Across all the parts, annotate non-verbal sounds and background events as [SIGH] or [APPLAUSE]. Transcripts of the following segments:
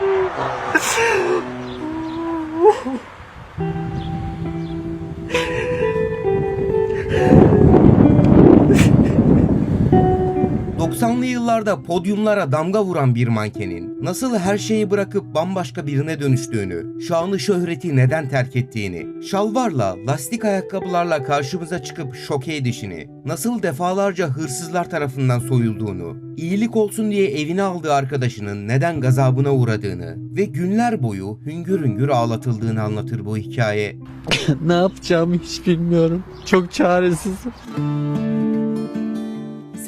呜呜。...90'lı yıllarda podyumlara damga vuran bir mankenin... ...nasıl her şeyi bırakıp bambaşka birine dönüştüğünü... ...şanı şöhreti neden terk ettiğini... ...şalvarla, lastik ayakkabılarla karşımıza çıkıp şoke edişini... ...nasıl defalarca hırsızlar tarafından soyulduğunu... ...iyilik olsun diye evine aldığı arkadaşının neden gazabına uğradığını... ...ve günler boyu hüngür hüngür ağlatıldığını anlatır bu hikaye. [LAUGHS] ne yapacağımı hiç bilmiyorum. Çok çaresizim.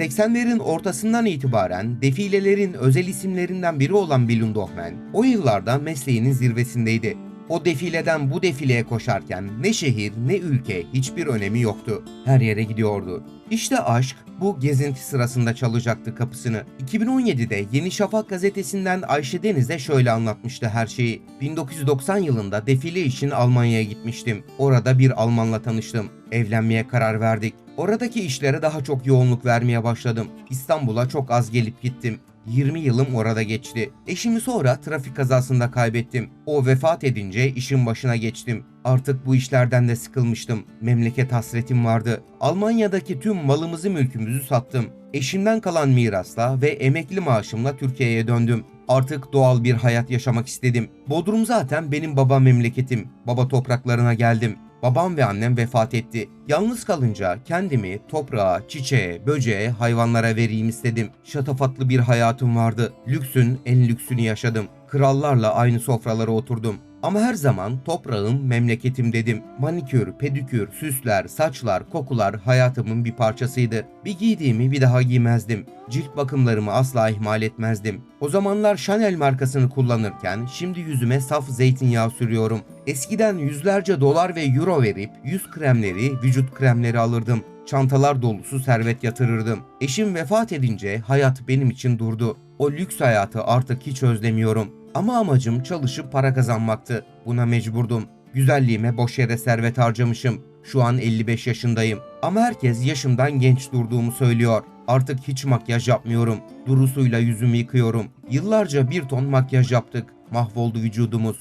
80'lerin ortasından itibaren defilelerin özel isimlerinden biri olan Dohmen, o yıllarda mesleğinin zirvesindeydi. O defileden bu defileye koşarken ne şehir ne ülke hiçbir önemi yoktu. Her yere gidiyordu. İşte aşk bu gezinti sırasında çalacaktı kapısını. 2017'de Yeni Şafak gazetesinden Ayşe Deniz'e şöyle anlatmıştı her şeyi. 1990 yılında defile için Almanya'ya gitmiştim. Orada bir Almanla tanıştım. Evlenmeye karar verdik. Oradaki işlere daha çok yoğunluk vermeye başladım. İstanbul'a çok az gelip gittim. 20 yılım orada geçti. Eşimi sonra trafik kazasında kaybettim. O vefat edince işin başına geçtim. Artık bu işlerden de sıkılmıştım. Memleket hasretim vardı. Almanya'daki tüm malımızı mülkümüzü sattım. Eşimden kalan mirasla ve emekli maaşımla Türkiye'ye döndüm. Artık doğal bir hayat yaşamak istedim. Bodrum zaten benim baba memleketim. Baba topraklarına geldim. Babam ve annem vefat etti. Yalnız kalınca kendimi toprağa, çiçeğe, böceğe, hayvanlara vereyim istedim. Şatafatlı bir hayatım vardı. Lüksün en lüksünü yaşadım. Krallarla aynı sofralara oturdum. Ama her zaman toprağım, memleketim dedim. Manikür, pedikür, süsler, saçlar, kokular hayatımın bir parçasıydı. Bir giydiğimi bir daha giymezdim. Cilt bakımlarımı asla ihmal etmezdim. O zamanlar Chanel markasını kullanırken şimdi yüzüme saf zeytinyağı sürüyorum. Eskiden yüzlerce dolar ve euro verip yüz kremleri, vücut kremleri alırdım. Çantalar dolusu servet yatırırdım. Eşim vefat edince hayat benim için durdu. O lüks hayatı artık hiç özlemiyorum. Ama amacım çalışıp para kazanmaktı. Buna mecburdum. Güzelliğime boş yere servet harcamışım. Şu an 55 yaşındayım. Ama herkes yaşımdan genç durduğumu söylüyor. Artık hiç makyaj yapmıyorum. Durusuyla yüzümü yıkıyorum. Yıllarca bir ton makyaj yaptık. Mahvoldu vücudumuz.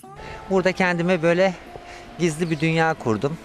Burada kendime böyle gizli bir dünya kurdum.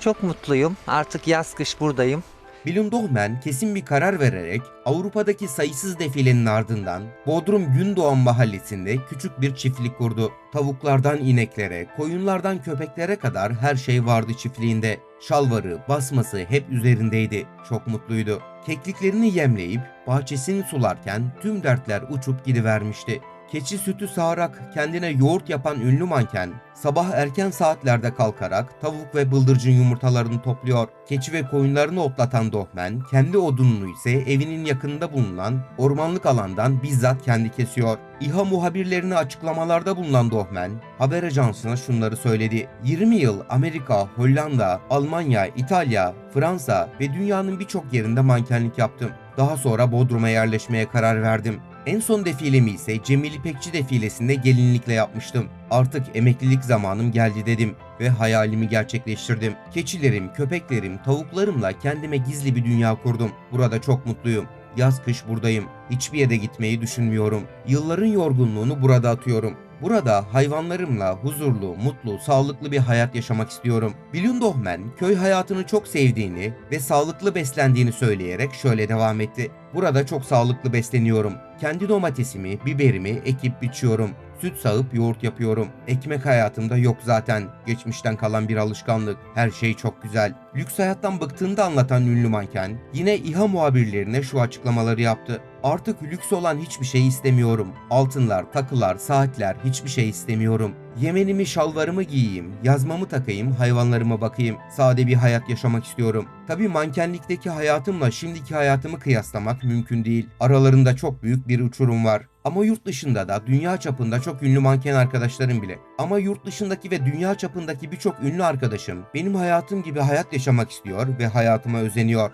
Çok mutluyum. Artık yaz kış buradayım. Willem kesin bir karar vererek Avrupa'daki sayısız defilenin ardından Bodrum Gündoğan mahallesinde küçük bir çiftlik kurdu. Tavuklardan ineklere, koyunlardan köpeklere kadar her şey vardı çiftliğinde. Şalvarı, basması hep üzerindeydi. Çok mutluydu. Kekliklerini yemleyip bahçesini sularken tüm dertler uçup gidivermişti. Keçi sütü sağarak kendine yoğurt yapan ünlü manken, sabah erken saatlerde kalkarak tavuk ve bıldırcın yumurtalarını topluyor. Keçi ve koyunlarını otlatan Dohmen, kendi odununu ise evinin yakınında bulunan ormanlık alandan bizzat kendi kesiyor. İHA muhabirlerine açıklamalarda bulunan Dohmen, haber ajansına şunları söyledi. 20 yıl Amerika, Hollanda, Almanya, İtalya, Fransa ve dünyanın birçok yerinde mankenlik yaptım. Daha sonra Bodrum'a yerleşmeye karar verdim. En son defilemi ise Cemil İpekçi defilesinde gelinlikle yapmıştım. Artık emeklilik zamanım geldi dedim ve hayalimi gerçekleştirdim. Keçilerim, köpeklerim, tavuklarımla kendime gizli bir dünya kurdum. Burada çok mutluyum. Yaz kış buradayım. Hiçbir yere gitmeyi düşünmüyorum. Yılların yorgunluğunu burada atıyorum. Burada hayvanlarımla huzurlu, mutlu, sağlıklı bir hayat yaşamak istiyorum. Bilun Dohmen köy hayatını çok sevdiğini ve sağlıklı beslendiğini söyleyerek şöyle devam etti. Burada çok sağlıklı besleniyorum. Kendi domatesimi, biberimi ekip biçiyorum. Süt sağıp yoğurt yapıyorum. Ekmek hayatımda yok zaten. Geçmişten kalan bir alışkanlık. Her şey çok güzel. Lüks hayattan bıktığını da anlatan ünlü manken yine İHA muhabirlerine şu açıklamaları yaptı. Artık lüks olan hiçbir şey istemiyorum. Altınlar, takılar, saatler hiçbir şey istemiyorum. Yemenimi, şalvarımı giyeyim, yazmamı takayım, hayvanlarıma bakayım. Sade bir hayat yaşamak istiyorum. Tabii mankenlikteki hayatımla şimdiki hayatımı kıyaslamak mümkün değil. Aralarında çok büyük bir uçurum var. Ama yurt dışında da dünya çapında çok ünlü manken arkadaşlarım bile. Ama yurt dışındaki ve dünya çapındaki birçok ünlü arkadaşım benim hayatım gibi hayat yaşamak istiyor ve hayatıma özeniyor.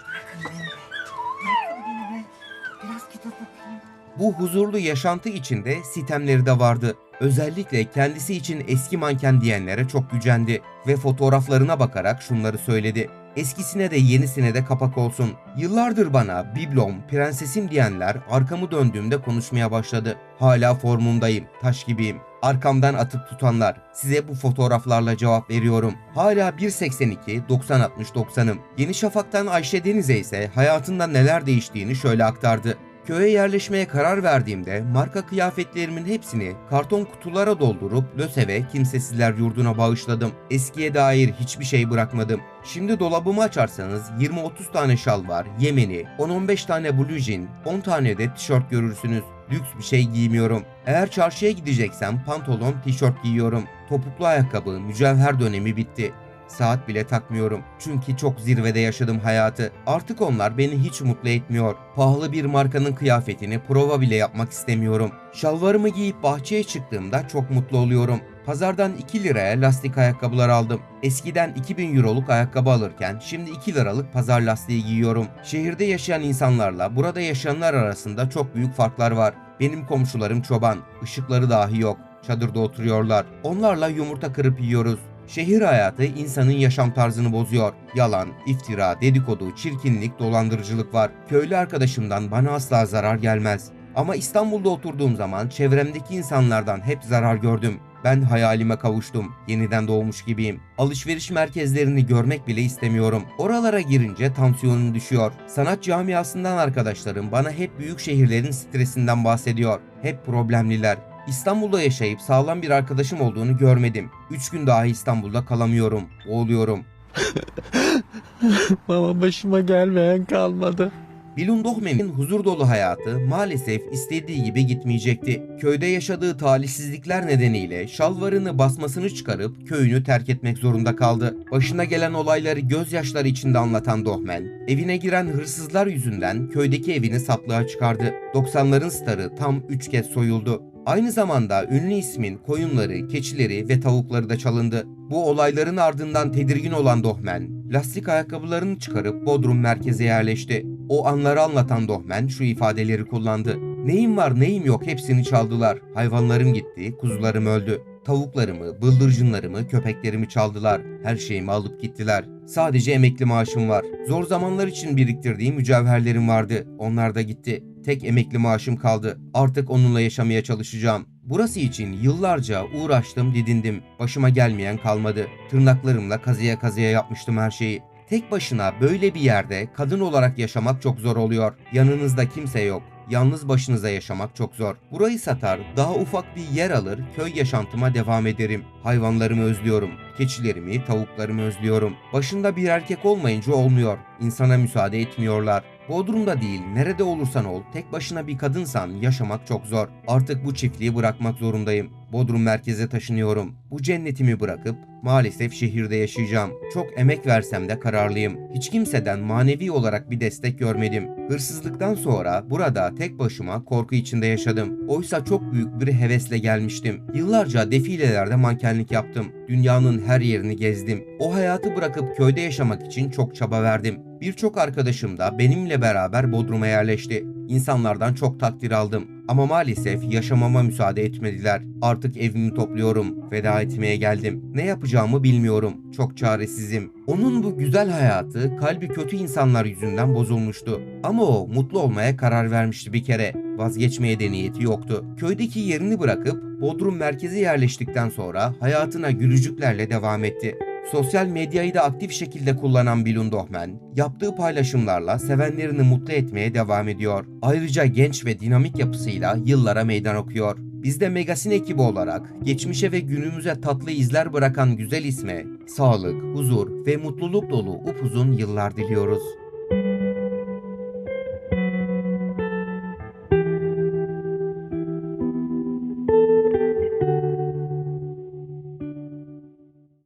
Bu huzurlu yaşantı içinde sitemleri de vardı. Özellikle kendisi için eski manken diyenlere çok gücendi ve fotoğraflarına bakarak şunları söyledi. Eskisine de yenisine de kapak olsun. Yıllardır bana biblom, prensesim diyenler arkamı döndüğümde konuşmaya başladı. Hala formumdayım, taş gibiyim. Arkamdan atıp tutanlar. Size bu fotoğraflarla cevap veriyorum. Hala 1.82, 90-60-90'ım. Yeni Şafak'tan Ayşe Deniz'e ise hayatında neler değiştiğini şöyle aktardı. Köye yerleşmeye karar verdiğimde marka kıyafetlerimin hepsini karton kutulara doldurup LÖSEV'e kimsesizler yurduna bağışladım. Eskiye dair hiçbir şey bırakmadım. Şimdi dolabımı açarsanız 20-30 tane şal var, yemeni, 10-15 tane blue jean, 10 tane de tişört görürsünüz. Lüks bir şey giymiyorum. Eğer çarşıya gideceksem pantolon, tişört giyiyorum. Topuklu ayakkabı, mücevher dönemi bitti. Saat bile takmıyorum. Çünkü çok zirvede yaşadım hayatı. Artık onlar beni hiç mutlu etmiyor. Pahalı bir markanın kıyafetini prova bile yapmak istemiyorum. Şalvarımı giyip bahçeye çıktığımda çok mutlu oluyorum. Pazardan 2 liraya lastik ayakkabılar aldım. Eskiden 2000 euroluk ayakkabı alırken şimdi 2 liralık pazar lastiği giyiyorum. Şehirde yaşayan insanlarla burada yaşayanlar arasında çok büyük farklar var. Benim komşularım çoban, ışıkları dahi yok. Çadırda oturuyorlar. Onlarla yumurta kırıp yiyoruz. Şehir hayatı insanın yaşam tarzını bozuyor. Yalan, iftira, dedikodu, çirkinlik, dolandırıcılık var. Köylü arkadaşımdan bana asla zarar gelmez. Ama İstanbul'da oturduğum zaman çevremdeki insanlardan hep zarar gördüm. Ben hayalime kavuştum. Yeniden doğmuş gibiyim. Alışveriş merkezlerini görmek bile istemiyorum. Oralara girince tansiyonum düşüyor. Sanat camiasından arkadaşlarım bana hep büyük şehirlerin stresinden bahsediyor. Hep problemliler. İstanbul'da yaşayıp sağlam bir arkadaşım olduğunu görmedim. 3 gün daha İstanbul'da kalamıyorum. Boğuluyorum. Ama [LAUGHS] başıma gelmeyen kalmadı. Bilun Dohmen'in huzur dolu hayatı maalesef istediği gibi gitmeyecekti. Köyde yaşadığı talihsizlikler nedeniyle şalvarını basmasını çıkarıp köyünü terk etmek zorunda kaldı. Başına gelen olayları gözyaşları içinde anlatan Dohmen, evine giren hırsızlar yüzünden köydeki evini satlığa çıkardı. 90'ların starı tam 3 kez soyuldu. Aynı zamanda ünlü ismin koyunları, keçileri ve tavukları da çalındı. Bu olayların ardından tedirgin olan Dohmen, lastik ayakkabılarını çıkarıp Bodrum merkeze yerleşti. O anları anlatan Dohmen şu ifadeleri kullandı. Neyim var neyim yok hepsini çaldılar. Hayvanlarım gitti, kuzularım öldü. Tavuklarımı, bıldırcınlarımı, köpeklerimi çaldılar. Her şeyimi alıp gittiler. Sadece emekli maaşım var. Zor zamanlar için biriktirdiğim mücevherlerim vardı. Onlar da gitti. Tek emekli maaşım kaldı. Artık onunla yaşamaya çalışacağım. Burası için yıllarca uğraştım, didindim. Başıma gelmeyen kalmadı. Tırnaklarımla kazıya kazıya yapmıştım her şeyi. Tek başına böyle bir yerde kadın olarak yaşamak çok zor oluyor. Yanınızda kimse yok. Yalnız başınıza yaşamak çok zor. Burayı satar, daha ufak bir yer alır, köy yaşantıma devam ederim. Hayvanlarımı özlüyorum. Keçilerimi, tavuklarımı özlüyorum. Başında bir erkek olmayınca olmuyor. İnsana müsaade etmiyorlar. Bodrum'da değil, nerede olursan ol, tek başına bir kadınsan yaşamak çok zor. Artık bu çiftliği bırakmak zorundayım. Bodrum merkeze taşınıyorum. Bu cennetimi bırakıp maalesef şehirde yaşayacağım. Çok emek versem de kararlıyım. Hiç kimseden manevi olarak bir destek görmedim. Hırsızlıktan sonra burada tek başıma korku içinde yaşadım. Oysa çok büyük bir hevesle gelmiştim. Yıllarca defilelerde mankenlik yaptım. Dünyanın her yerini gezdim. O hayatı bırakıp köyde yaşamak için çok çaba verdim. Birçok arkadaşım da benimle beraber Bodrum'a yerleşti. İnsanlardan çok takdir aldım. Ama maalesef yaşamama müsaade etmediler. Artık evimi topluyorum. Veda etmeye geldim. Ne yapacağımı bilmiyorum. Çok çaresizim. Onun bu güzel hayatı kalbi kötü insanlar yüzünden bozulmuştu. Ama o mutlu olmaya karar vermişti bir kere. Vazgeçmeye de niyeti yoktu. Köydeki yerini bırakıp Bodrum merkeze yerleştikten sonra hayatına gülücüklerle devam etti. Sosyal medyayı da aktif şekilde kullanan Bilun Dohmen, yaptığı paylaşımlarla sevenlerini mutlu etmeye devam ediyor. Ayrıca genç ve dinamik yapısıyla yıllara meydan okuyor. Biz de Megasin ekibi olarak geçmişe ve günümüze tatlı izler bırakan güzel isme sağlık, huzur ve mutluluk dolu upuzun yıllar diliyoruz.